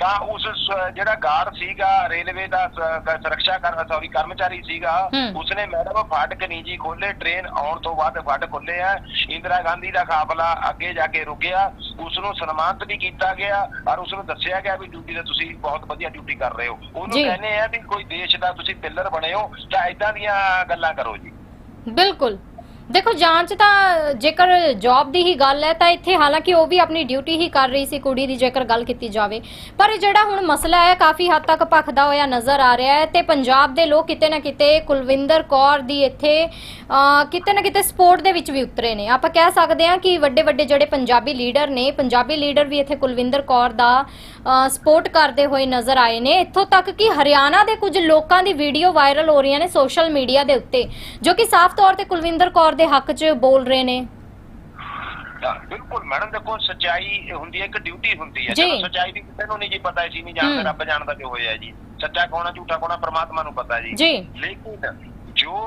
ਤਾਂ ਉਸ ਸ- ਜਿਹੜਾ ਗਾਰਡ ਸੀਗਾ ਰੇਲਵੇ ਦਾ ਸ- ਕ- ਸੁਰੱਖਿਆ ਕਰ ਸੌਰੀ ਕਰਮਚਾਰੀ ਸੀਗਾ ਹਮ। ਉਸਨੇ ਮੈਡਮ ਫਾਟਕ ਨਹੀਂ ਜੀ ਖੋਲੇ ਟ੍ਰੇਨ ਆਉਣ ਤੋਂ ਬਾਅਦ ਫਾਟਕ ਖੁੱਲੇ ਆ। ਇੰਦਰਾ ਗਾਂਧੀ ਦਾ ਕਾਫਲਾ ਅੱਗੇ ਜਾ ਕੇ ਰੁਕਿਆ। ਉਸ ਨੂੰ ਸਨਮਾਨਿਤ ਵੀ ਕੀਤਾ ਗਿਆ ਔਰ ਉਸ ਨੂੰ ਦੱਸਿਆ ਗਿਆ ਵੀ ਡਿਊਟੀ ਤੇ ਤੁਸੀਂ ਬਹੁਤ ਵਧੀਆ ਡਿਊਟੀ ਕਰ ਰਹੇ ਹੋ। ਉਹਨੂੰ ਜੀ। ਕਹਿੰਦੇ ਆ ਵੀ ਕੋਈ ਦੇਸ਼ ਦਾ ਤੁਸੀਂ ਪਿੱਲਰ ਬਣੇ ਹੋ ਤਾਂ ਇਦਾਂ ਦੀਆਂ ਗੱਲਾਂ ਕਰੋ ਜੀ। ਬਿਲਕੁਲ। ਦੇਖੋ ਜਾਂਚ ਤਾਂ ਜੇਕਰ ਜੌਬ ਦੀ ਹੀ ਗੱਲ ਹੈ, ਤਾਂ ਇੱਥੇ ਹਾਲਾਂਕਿ ਉਹ ਵੀ ਆਪਣੀ ਡਿਊਟੀ ਹੀ ਕਰ ਰਹੀ ਸੀ, ਕੁੜੀ ਦੀ ਜੇਕਰ ਗੱਲ ਕੀਤੀ ਜਾਵੇ। ਪਰ ਇਹ ਜਿਹੜਾ ਹੁਣ ਮਸਲਾ ਹੈ, ਕਾਫੀ ਹੱਦ ਤੱਕ ਭਖਦਾ ਹੋਇਆ ਨਜ਼ਰ ਆ ਰਿਹਾ ਹੈ ਤੇ ਪੰਜਾਬ ਦੇ ਲੋਕ ਕਿਤੇ ਨਾ ਕਿਤੇ ਕੁਲਵਿੰਦਰ ਕੌਰ ਦੀ ਇੱਥੇ ਕਿਤੇ ਨਾ ਕਿਤੇ ਸਪੋਰਟ ਦੇ ਵਿੱਚ ਵੀ ਉਤਰੇ ਨੇ। ਆਪਾਂ ਕਹਿ ਸਕਦੇ ਹਾਂ ਕਿ ਵੱਡੇ ਵੱਡੇ ਜਿਹੜੇ ਪੰਜਾਬੀ ਲੀਡਰ ਨੇ, ਪੰਜਾਬੀ ਲੀਡਰ ਵੀ ਇੱਥੇ ਕੁਲਵਿੰਦਰ ਕੌਰ ਦਾ ਸਪੋਰਟ ਕਰਦੇ ਹੋਏ ਨਜ਼ਰ ਆਏ ਨੇ। ਇੱਥੋਂ ਤੱਕ ਕਿ ਹਰਿਆਣਾ ਦੇ ਕੁਝ ਲੋਕਾਂ ਦੀ ਵੀਡੀਓ ਵਾਇਰਲ ਹੋ ਰਹੀਆਂ ਨੇ ਸੋਸ਼ਲ ਮੀਡੀਆ ਦੇ ਉੱਤੇ ਜੋ ਕਿ ਸਾਫ਼ ਤੌਰ ਤੇ ਕੁਲਵਿੰਦਰ ਕੌਰ ਦੇ ਹੱਕ 'ਚ ਬੋਲ ਰਹੇ ਨੇ। ਬਿਲਕੁਲ ਮੈਡਮ ਦੇਖੋ ਸੱਚਾਈ ਹੁੰਦੀ ਹੈ ਇੱਕ ਡਿਊਟੀ ਹੁੰਦੀ ਹੈ। ਜੀ। ਜਦੋਂ ਸੱਚਾਈ ਦੀ ਕਿਸੇ ਨੂੰ ਨਹੀਂ ਜੀ ਪਤਾ ਸੀ ਨਹੀਂ ਜਾਣਦੇ। ਰੱਬ ਜਾਣਦਾ ਜੋ ਹੋਇਆ ਜੀ। ਸੱਚਾ ਕੌਣ ਝੂਠਾ ਕੌਣ ਪ੍ਰਮਾਤਮਾ ਨੂੰ ਪਤਾ ਜੀ। ਜੀ। ਲੇਕਿਨ ਜੋ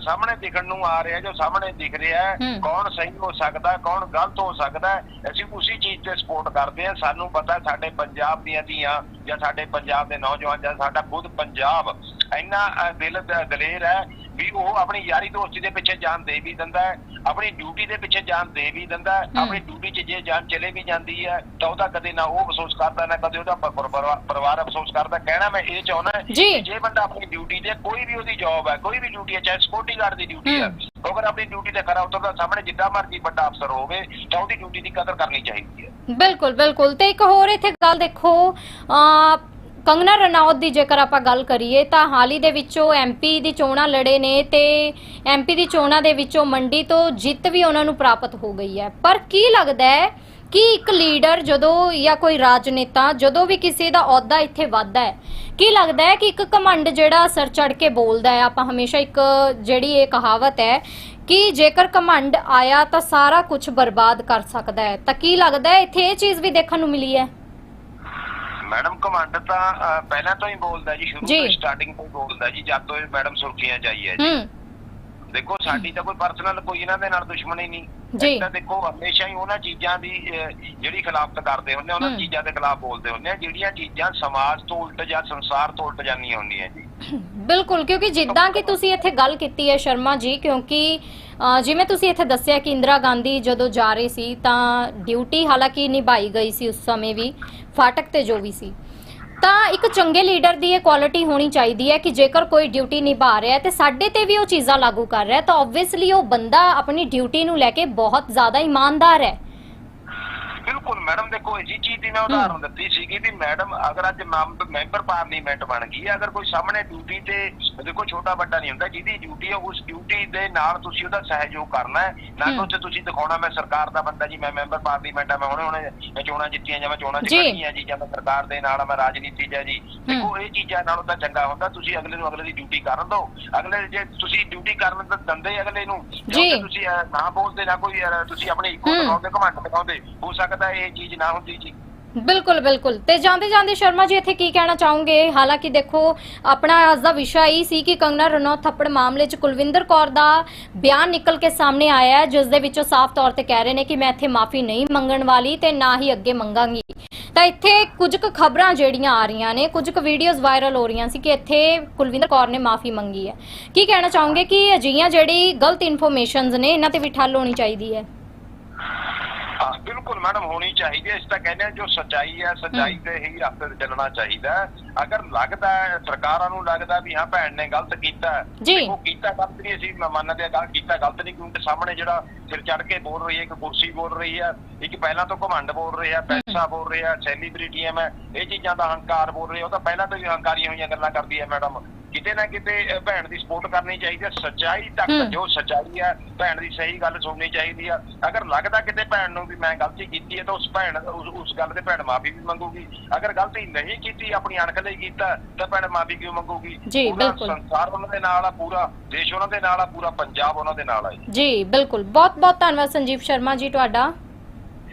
ਸਾਹਮਣੇ ਦਿਖਣ ਨੂੰ ਆ ਰਿਹਾ ਜੋ ਸਾਹਮਣੇ ਦਿਖ ਰਿਹਾ ਹੈ। ਕੌਣ ਸਹੀ ਹੋ ਸਕਦਾ ਕੌਣ ਗਲਤ ਹੋ ਸਕਦਾ ਅਸੀਂ ਉਸੇ ਚੀਜ਼ ਤੇ ਸਪੋਰਟ ਕਰਦੇ ਹਾਂ ਸਾਨੂੰ ਪਤਾ ਸਾਡੇ ਪੰਜਾਬ ਦੀਆਂ ਧੀਆਂ ਜਾਂ ਸਾਡੇ ਪੰਜਾਬ ਦੇ ਨੌਜਵਾਨ ਜਾਂ ਸਾਡਾ ਖੁਦ ਪੰਜਾਬ ਇੰਨਾ ਦਿਲ ਦਲੇਰ ਹੈ ਵੀ ਉਹ ਆਪਣੀ ਯਾਰੀ ਦੋਸਤੀ ਦੇ ਪਿੱਛੇ ਜਾਨ ਦੇ ਵੀ ਦਿੰਦਾ ਹੈ ਆਪਣੀ ਡਿਊਟੀ ਦੇ ਪਿੱਛੇ ਜਾਨ ਦੇ ਵੀ ਦਿੰਦਾ ਹੈ। ਆਪਣੀ ਡਿਊਟੀ 'ਚ ਜੇ ਜਾਨ ਚਲੇ ਵੀ ਜਾਂਦੀ ਹੈ ਤਾਂ ਉਹਦਾ ਕਦੇ ਨਾ ਉਹ ਅਫਸੋਸ ਕਰਦਾ ਨਾ ਕਦੇ ਉਹਦਾ ਪਰਿਵਾਰ ਅਫਸੋਸ ਕਰਦਾ ਕਹਿਣਾ ਮੈਂ ਇਹ ਚਾਹੁੰਦਾ ਜੀ। ਬੰਦਾ ਆਪਣੀ ਡਿਊਟੀ ਤੇ ਕੋਈ ਵੀ ਉਹਦੀ ਜੌਬ ਹੈ ਕੋਈ ਵੀ ਡਿਊਟੀ ਹੈ ਚਾਹੇ ਸਿਕਿਉਰਿਟੀ ਗਾਰਡ ਦੀ ਡਿਊਟੀ ਹੈ ਅਗਰ ਆਪਣੀ ਡਿਊਟੀ ਤੇ ਖਰਾ ਉਤਰਦਾ ਸਾਹਮਣੇ ਜਿੱਦਾਂ ਮਰਜ਼ੀ ਵੱਡਾ ਅਫਸਰ ਹੋਵੇ ਤਾਂ ਉਹਦੀ ਡਿਊਟੀ ਦੀ ਕਦਰ ਕਰਨੀ ਚਾਹੀਦੀ ਹੈ ਬਿਲਕੁਲ ਬਿਲਕੁਲ ਤੇ ਇੱਕ ਹੋਰ ਇੱਥੇ ਗੱਲ ਦੇਖੋ ਅ ਕੰਗਨਾ ਰਣੌਤ ਦੀ ਜੇਕਰ ਆਪਾਂ ਗੱਲ ਕਰੀਏ ਤਾਂ ਹਾਲ ਹੀ ਦੇ ਵਿੱਚੋਂ ਐਮਪੀ ਦੀ ਚੋਣਾਂ ਲੜੇ ਨੇ ਤੇ ਐਮਪੀ ਦੀ ਚੋਣਾਂ ਦੇ ਵਿੱਚੋਂ ਮੰਡੀ ਤੋਂ ਜਿੱਤ ਵੀ ਉਹਨਾਂ ਨੂੰ ਪ੍ਰਾਪਤ ਹੋ ਗਈ ਹੈ। ਪਰ ਕੀ ਲੱਗਦਾ ਹੈ ਕਿ ਇੱਕ ਲੀਡਰ ਜਦੋਂ ਜਾਂ ਕੋਈ ਰਾਜਨੇਤਾ ਜਦੋਂ ਵੀ ਕਿਸੇ ਦਾ ਅਹੁਦਾ ਇੱਥੇ ਵੱਧਦਾ ਹੈ, ਕੀ ਲੱਗਦਾ ਹੈ ਕਿ ਇੱਕ ਘਮੰਡ ਜਿਹੜਾ ਸਰ ਚੜ ਕੇ ਬੋਲਦਾ ਹੈ, ਆਪਾਂ ਹਮੇਸ਼ਾ ਇੱਕ ਜਿਹੜੀ ਇਹ ਕਹਾਵਤ ਹੈ ਕਿ ਜੇਕਰ ਘਮੰਡ ਆਇਆ ਤਾਂ ਸਾਰਾ ਕੁਝ ਬਰਬਾਦ ਕਰ ਸਕਦਾ ਹੈ। ਤਾਂ ਕੀ ਲੱਗਦਾ ਹੈ, ਇੱਥੇ ਇਹ ਚੀਜ਼ ਵੀ ਦੇਖਣ ਨੂੰ ਮਿਲੀ ਹੈ? ਮੈਡਮ ਕਮਾਂਡ ਤਾਂ ਪਹਿਲਾਂ ਤੋਂ ਹੀ ਬੋਲਦਾ ਜੀ ਸ਼ੁਰੂ। ਤੋਂ ਸਟਾਰਟਿੰਗ ਤੋਂ ਬੋਲਦਾ ਜੀ ਜਦ ਤੋਂ ਮੈਡਮ ਸੁਰਖੀਆਂ ਚਾਈ ਹੈ ਜੀ ਦੇਖੋ ਸਾਡੀ ਤਾਂ ਕੋਈ ਪਰਸਨਲ ਕੋਈ ਇਹਨਾਂ ਦੇ ਨਾਲ ਦੁਸ਼ਮਣੀ ਨਹੀਂ ਜੀ। ਤਾਂ ਦੇਖੋ ਹਮੇਸ਼ਾ ਹੀ ਉਹਨਾਂ ਚੀਜ਼ਾਂ ਦੀ ਜਿਹੜੀ ਖਿਲਾਫਤ ਕਰਦੇ ਹੁੰਦੇ ਉਹਨਾਂ। ਚੀਜ਼ਾਂ ਦੇ ਖਿਲਾਫ ਬੋਲਦੇ ਹੁੰਦੇ ਆ ਜਿਹੜੀਆਂ ਚੀਜ਼ਾਂ ਸਮਾਜ ਤੋਂ ਉਲਟ ਜਾਂ ਸੰਸਾਰ ਤੋਂ ਉਲਟ ਜਾਂਦੀਆਂ ਹੁੰਦੀਆਂ ਜੀ ਬਿਲਕੁਲ ਕਿਉਂਕਿ ਜਿੱਦਾਂ ਕਿ ਤੁਸੀਂ ਇੱਥੇ ਗੱਲ ਕੀਤੀ ਹੈ ਸ਼ਰਮਾ ਜੀ ਕਿਉਂਕਿ ਅ, ਜਿਵੇਂ ਤੁਸੀਂ ਇੱਥੇ ਦੱਸਿਆ ਕਿ ਇੰਦਰਾ ਗਾਂਧੀ ਜਦੋਂ ਜਾ ਰਹੇ ਸੀ ਤਾਂ ਡਿਊਟੀ ਹਾਲਾਂਕਿ ਨਿਭਾਈ ਗਈ ਸੀ ਉਸ ਸਮੇਂ ਵੀ ਫਾਟਕ ਤੇ ਜੋ ਵੀ ਸੀ। ਤਾਂ ਇੱਕ ਚੰਗੇ ਲੀਡਰ ਦੀ ਇਹ ਕੁਆਲਿਟੀ ਹੋਣੀ ਚਾਹੀਦੀ ਹੈ ਕਿ ਜੇਕਰ ਕੋਈ ਡਿਊਟੀ ਨਿਭਾ ਰਿਹਾ ਹੈ ਤੇ ਸਾਡੇ ਤੇ ਵੀ ਉਹ ਚੀਜ਼ਾਂ ਲਾਗੂ ਕਰ ਰਿਹਾ ਹੈ ਤਾਂ ਆਬਵੀਅਸਲੀ ਉਹ ਬੰਦਾ ਆਪਣੀ ਡਿਊਟੀ ਨੂੰ ਲੈ ਕੇ ਬਹੁਤ ਜ਼ਿਆਦਾ ਇਮਾਨਦਾਰ ਹੈ। ਬਿਲਕੁਲ ਮੈਡਮ ਦੇਖੋ ਇसी ਚੀਜ਼ ਦੀ ਮੈਂ ਉਦਾਹਰਨ ਦਿੱਤੀ ਸੀਗੀ ਵੀ ਮੈਡਮ ਅਗਰ ਅੱਜ ਮੈਂਬ- ਮੈਂਬਰ ਪਾਰਲੀਮੈਂਟ ਬਣ ਗਈ ਹੈ ਅਗਰ ਕੋਈ ਸਾਹਮਣੇ ਡਿਊਟੀ ਤੇ ਦੇਖੋ ਛੋਟਾ ਵੱਡਾ ਨਹੀਂ ਹੁੰਦਾ ਜਿਹਦੀ ਡਿਊਟੀ ਹੈ ਉਸ ਡਿਊਟੀ ਦੇ ਨਾਲ ਤੁਸੀਂ ਉਹਦਾ ਸਹਿਯੋਗ ਕਰਨਾ ਹੈ ਨਾ ਕਿ। ਉੱਥੇ ਤੁਸੀਂ ਦਿਖਾਉਣਾ ਮੈਂ ਸਰਕਾਰ ਦਾ ਬੰਦਾ ਜੀ ਮੈਂ ਮੈਂਬਰ ਪਾਰਲੀਮੈਂਟ ਆ ਮੈਂ ਹੁਣੇ ਹੁਣੇ ਚੋਣਾਂ ਜਿੱਤੀਆਂ ਜਾਂ ਮੈਂ ਚੋਣਾਂ 'ਚ ਜੀ। ਜੀ ਜਾਂ ਮੈਂ ਸਰਕਾਰ ਦੇ ਨਾਲ ਮੈਂ ਰਾਜਨੀਤੀ ਆ ਜੀ ਦੇਖੋ ਇਹ ਚੀਜ਼ਾਂ ਨਾਲੋਂ ਤਾਂ ਚੰਗਾ ਹੁੰਦਾ ਤੁਸੀਂ ਅਗਲੇ ਨੂੰ ਅਗਲੇ ਦੀ ਡਿਊਟੀ ਕਰਨ ਦਿਓ ਅਗਲੇ ਜੇ ਤੁਸੀਂ ਡਿਊਟੀ ਕਰਨ ਤਾਂ ਦਿੰਦੇ ਅਗਲੇ ਨੂੰ ਜਾਂ ਜੀ। ਤੁਸੀਂ ਨਾ ਬੋਲਦੇ ਨਾ ਕੋਈ ਤੁਸੀਂ ਆਪਣੇ ਇਕੋ। ਦਿਖਾਉਂਦੇ ਘਮੰਡ ਦਿਖਾਉਂਦੇ ਹੋ ਸਕਦਾ ਇਹ ਚੀਜ਼ ਨਾ ਹੁੰਦੀ ਜੀ। ਬਿਲਕੁਲ ਬਿਲਕੁਲ। ਤੇ ਜਾਂਦੇ ਜਾਂਦੇ ਸ਼ਰਮਾ ਜੀ, ਇੱਥੇ ਕੀ ਕਹਿਣਾ ਚਾਹੋਗੇ? ਹਾਲਾਂਕਿ ਦੇਖੋ, ਆਪਣਾ ਅੱਜ ਦਾ ਵਿਸ਼ਾ ਇਹ ਸੀ ਕਿ ਕੰਗਨਾ ਰਣੌਤ ਥੱਪੜ ਮਾਮਲੇ 'ਚ ਕੁਲਵਿੰਦਰ ਕੌਰ ਦਾ ਬਿਆਨ ਨਿਕਲ ਕੇ ਸਾਹਮਣੇ ਆਇਆ ਹੈ, ਜਿਸ ਦੇ ਵਿੱਚ ਉਹ ਸਾਫ਼ ਤੌਰ ਤੇ ਕਹਿ ਰਹੇ ਨੇ ਕਿ ਮੈਂ ਇੱਥੇ ਮਾਫੀ ਨਹੀਂ ਮੰਗਣ ਵਾਲੀ ਤੇ ਨਾ ਹੀ ਅੱਗੇ ਮੰਗਾਂਗੀ। ਤਾਂ ਇੱਥੇ ਕੁਝ ਕੁ ਖਬਰਾਂ ਜਿਹੜੀਆਂ ਆ ਰਹੀਆਂ ਨੇ, ਕੁਝ ਕੁ ਵੀਡੀਓਜ਼ ਵਾਇਰਲ ਹੋ ਰਹੀਆਂ ਸੀ ਕਿ ਇੱਥੇ ਕੁਲਵਿੰਦਰ ਕੌਰ ਨੇ ਮਾਫੀ ਮੰਗੀ ਹੈ। ਕੀ ਕਹਿਣਾ ਚਾਹੋਗੇ ਕਿ ਅਜਿਹੀਆਂ ਜਿਹੜੀ ਗਲਤ ਇਨਫੋਰਮੇਸ਼ਨਸ ਨੇ, ਇਹਨਾਂ ਤੇ ਵੀ ਠੱਲ ਹੋਣੀ ਚਾਹੀਦੀ ਹੈ? ਹਾਂ ਬਿਲਕੁਲ ਮੈਡਮ ਹੋਣੀ ਚਾਹੀਦੀ ਹੈ ਇਸ ਤਾਂ ਕਹਿੰਦੇ ਹਾਂ ਜੋ ਸੱਚਾਈ ਹੈ ਸੱਚਾਈ ਤੇ ਹੀ ਰਸਤੇ ਤੇ ਚੱਲਣਾ ਚਾਹੀਦਾ ਹੈ। ਅਗਰ ਲੱਗਦਾ ਹੈ ਸਰਕਾਰਾਂ ਨੂੰ ਲੱਗਦਾ ਵੀ ਹਾਂ ਭੈਣ ਨੇ ਗਲਤ ਕੀਤਾ ਹੈ, ਜੀ। ਦੇਖੋ ਕੀਤਾ ਗਲਤ ਨਹੀਂ ਅਸੀਂ ਮੰਨਦੇ ਹਾਂ ਗਲਤ ਕੀਤਾ ਗਲਤ ਨਹੀਂ ਕਿਉਂਕਿ ਸਾਹਮਣੇ ਜਿਹੜਾ ਸਿਰ ਚੜ ਕੇ ਬੋਲ ਰਹੀ ਹੈ ਇੱਕ ਕੁਰਸੀ ਬੋਲ ਰਹੀ ਹੈ ਇੱਕ ਪਹਿਲਾਂ ਤੋਂ ਘਮੰਡ ਬੋਲ ਰਿਹਾ ਪੈਸਾ ਬੋਲ ਰਿਹਾ ਸੈਲੀਬ੍ਰਿਟੀ ਹੈ ਮੈਂ ਇਹ ਚੀਜ਼ਾਂ ਦਾ ਹੰਕਾਰ ਬੋਲ ਰਹੀ ਹੈ ਉਹ ਤਾਂ ਪਹਿਲਾਂ ਤੋਂ ਹੀ ਹੰਕਾਰੀਆਂ ਹੋਈਆਂ ਗੱਲਾਂ ਕਰਦੀ ਹੈ ਮੈਡਮ ਕਿਤੇ ਨਾ ਕਿਤੇ ਭੈਣ ਦੀ ਸਪੋਰਟ ਕਰਨੀ ਚਾਹੀਦੀ ਹੈ ਸੱਚਾਈ ਤੱਕ। ਜੋ ਸੱਚਾਈ ਹੈ ਭੈਣ ਦੀ ਸਹੀ ਗੱਲ ਸੁਣਨੀ ਚਾਹੀਦੀ ਆ। ਅਗਰ ਲੱਗਦਾ ਕਿਤੇ ਭੈਣ ਨੂੰ ਵੀ ਮੈਂ ਗਲਤੀ ਕੀਤੀ ਹੈ ਤਾਂ ਉਸ ਭੈਣ ਉਸ, ਗੱਲ ਤੇ ਭੈਣ ਮਾਫੀ ਵੀ ਮੰਗੂਗੀ। ਅਗਰ ਗਲਤੀ ਨਹੀਂ ਕੀਤੀ ਆਪਣੀ ਅਣਖ ਲਈ ਕੀਤਾ ਤਾਂ ਭੈਣ ਮਾਫੀ ਕਿਉਂ ਮੰਗੂਗੀ? ਜੀ, ਬਿਲਕੁਲ। ਸੰਸਾਰ ਉਹਨਾਂ ਦੇ ਨਾਲ ਆ ਪੂਰਾ ਦੇਸ਼ ਉਹਨਾਂ ਦੇ ਨਾਲ ਆ ਪੂਰਾ ਪੰਜਾਬ ਉਹਨਾਂ ਦੇ ਨਾਲ ਆ ਜੀ। ਬਿਲਕੁਲ। ਬਹੁਤ ਬਹੁਤ ਧੰਨਵਾਦ ਸੰਜੀਵ ਸ਼ਰਮਾ ਜੀ ਤੁਹਾਡਾ।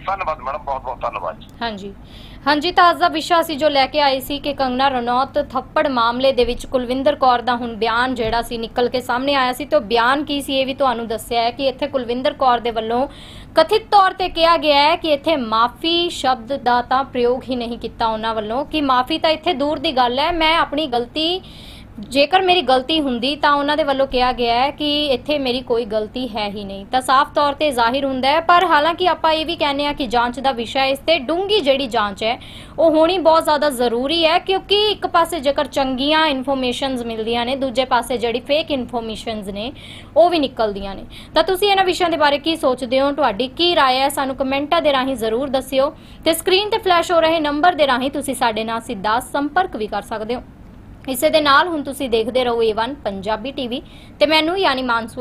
ਧੰਨਵਾਦ ਮੈਡਮ ਬਹੁਤ ਬਹੁਤ ਧੰਨਵਾਦ ਹਾਂਜੀ। ਹਾਂਜੀ ਤਾਂ ਅੱਜ ਦਾ ਵਿਸ਼ਾ ਸੀ ਜੋ ਲੈ ਕੇ ਆਏ ਸੀ ਕਿ ਕੰਗਨਾ ਰਣੌਤ ਥੱਪੜ ਮਾਮਲੇ ਦੇ ਵਿੱਚ ਕੁਲਵਿੰਦਰ ਕੌਰ ਦਾ ਹੁਣ ਬਿਆਨ ਜਿਹੜਾ ਸੀ ਨਿਕਲ ਕੇ ਸਾਹਮਣੇ ਆਇਆ ਸੀ। ਤੇ ਉਹ ਬਿਆਨ ਕੀ ਸੀ ਇਹ ਵੀ ਤੁਹਾਨੂੰ ਦੱਸਿਆ ਹੈ ਕਿ ਇੱਥੇ ਕੁਲਵਿੰਦਰ ਕੌਰ ਦੇ ਵੱਲੋਂ ਕਥਿਤ ਤੌਰ ਤੇ ਕਿਹਾ ਗਿਆ ਹੈ ਕਿ ਇੱਥੇ ਮਾਫੀ ਸ਼ਬਦ ਦਾ ਤਾਂ ਪ੍ਰਯੋਗ ਹੀ ਨਹੀਂ ਕੀਤਾ ਉਹਨਾਂ ਵੱਲੋਂ। ਕਿ ਮਾਫੀ ਤਾਂ ਇੱਥੇ ਦੂਰ ਦੀ ਗੱਲ ਹੈ। ਮੈਂ ਆਪਣੀ ਗਲਤੀ ਜੇਕਰ ਮੇਰੀ ਗਲਤੀ ਹੁੰਦੀ ਤਾਂ ਉਹਨਾਂ ਦੇ ਵੱਲੋਂ ਕਿਹਾ ਗਿਆ ਹੈ ਕਿ ਇੱਥੇ ਮੇਰੀ ਕੋਈ ਗਲਤੀ ਹੈ ਹੀ ਨਹੀਂ ਤਾਂ ਸਾਫ਼ ਤੌਰ ਤੇ ਜ਼ਾਹਿਰ ਹੁੰਦਾ ਹੈ ਪਰ ਹਾਲਾਂਕਿ ਆਪਾਂ ਇਹ ਵੀ ਕਹਿੰਦੇ ਆ ਕਿ ਜਾਂਚ ਦਾ ਵਿਸ਼ਾ ਇਸ ਤੇ ਡੂੰਗੀ ਜਿਹੜੀ ਜਾਂਚ ਹੈ ਉਹ ਹੋਣੀ ਬਹੁਤ ਜ਼ਿਆਦਾ ਜ਼ਰੂਰੀ ਹੈ ਕਿਉਂਕਿ ਇੱਕ ਪਾਸੇ ਜੇਕਰ ਚੰਗੀਆਂ ਇਨਫੋਰਮੇਸ਼ਨਸ ਮਿਲਦੀਆਂ ਨੇ ਦੂਜੇ ਪਾਸੇ ਜਿਹੜੀ ਫੇਕ ਇਨਫੋਰਮੇਸ਼ਨਸ ਨੇ ਉਹ ਵੀ ਨਿਕਲਦੀਆਂ ਨੇ ਤਾਂ ਤੁਸੀਂ ਇਹਨਾਂ ਵਿਸ਼ਿਆਂ ਦੇ ਬਾਰੇ ਕੀ ਸੋਚਦੇ ਹੋ ਤੁਹਾਡੀ ਕੀ رائے ਹੈ ਸਾਨੂੰ ਕਮੈਂਟਾਂ ਦੇ ਰਾਹੀਂ ਜ਼ਰੂਰ ਦੱਸਿਓ ਤੇ ਸਕਰੀਨ ਤੇ ਫਲੈਸ਼ ਹੋ ਰਹੇ ਨੰਬਰ ਦੇ ਰਾਹੀਂ ਤੁਸੀਂ ਸਾਡੇ ਨਾਲ ਸਿੱਧਾ ਸੰਪਰਕ ਵੀ ਕਰ ਸਕਦੇ ਹੋ ਇਸੇ ਦੇ ਨਾਲ ਹੁਣ ਤੁਸੀਂ ਦੇਖਦੇ ਰਹੋ A1 ਪੰਜਾਬੀ ਟੀਵੀ ਤੇ ਮੈਨੂੰ ਯਾਨੀ ਮਾਨਸੂ